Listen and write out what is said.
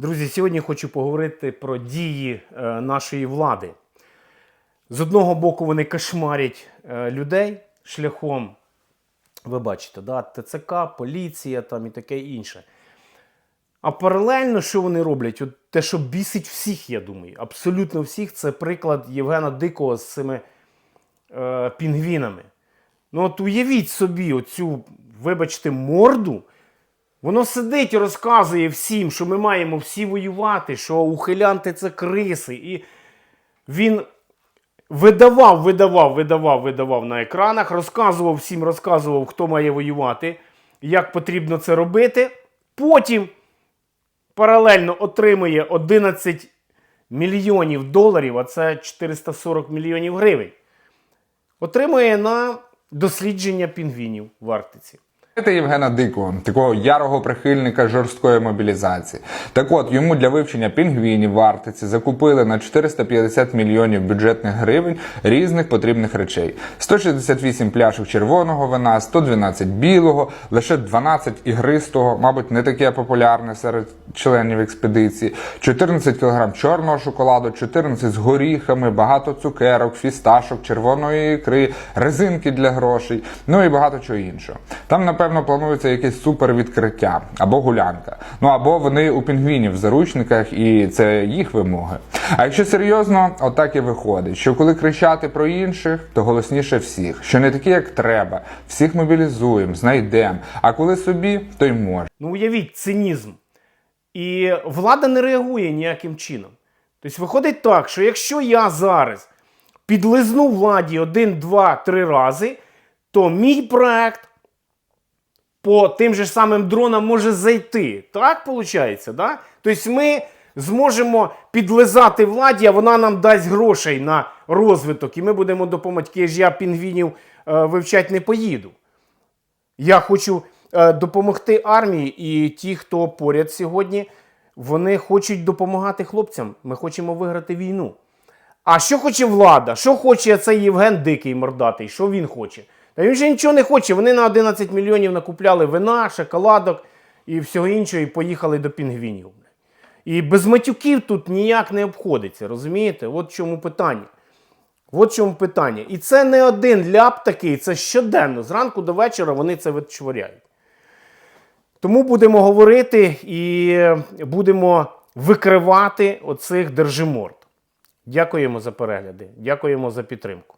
Друзі, сьогодні хочу поговорити про дії е, нашої влади. З одного боку, вони кошмарять е, людей шляхом, ви бачите, да, ТЦК, поліція там і таке інше. А паралельно, що вони роблять? От те, що бісить всіх, я думаю, абсолютно всіх, це приклад Євгена Дикого з цими е, пінгвінами. Ну, от уявіть собі оцю, вибачте, морду. Воно сидить і розказує всім, що ми маємо всі воювати, що ухилянти це криси. І він видавав, видавав, видавав, видавав на екранах, розказував всім, розказував, хто має воювати, як потрібно це робити. Потім паралельно отримує 11 мільйонів доларів, а це 440 мільйонів гривень. Отримує на дослідження пінгвінів в Арктиці. Це Євгена Дикого, такого ярого прихильника жорсткої мобілізації. Так от йому для вивчення пінгвінів в Арктиці закупили на 450 мільйонів бюджетних гривень різних потрібних речей: 168 пляшок червоного вина, 112 білого, лише 12 ігристого, мабуть, не таке популярне серед членів експедиції, 14 кг чорного шоколаду, 14 з горіхами, багато цукерок, фісташок, червоної ікри, резинки для грошей, ну і багато чого іншого. Там, напевно, планується якесь супер відкриття або гулянка. Ну або вони у пінгвінів в заручниках, і це їх вимоги. А якщо серйозно, отак і виходить, що коли кричати про інших, то голосніше всіх, що не такі, як треба, всіх мобілізуємо, знайдемо. А коли собі, то й може. Ну, уявіть, цинізм. І влада не реагує ніяким чином. Тобто виходить так, що якщо я зараз підлизну владі один, два, три рази, то мій проект по тим же самим дронам може зайти. Так виходить? Да? Тобто ми зможемо підлизати владі, а вона нам дасть грошей на розвиток, і ми будемо допомогти. ж я пінгвінів е, вивчати не поїду. Я хочу е, допомогти армії, і ті, хто поряд сьогодні, вони хочуть допомагати хлопцям. Ми хочемо виграти війну. А що хоче влада? Що хоче цей Євген Дикий мордатий? Що він хоче? Та він же нічого не хоче. Вони на 11 мільйонів накупляли вина, шоколадок і всього іншого, і поїхали до пінгвінів. І без матюків тут ніяк не обходиться, розумієте? От в чому питання. От чому питання. І це не один ляп такий, це щоденно. Зранку до вечора вони це вичворяють. Тому будемо говорити і будемо викривати оцих держиморд. Дякуємо за перегляди, дякуємо за підтримку.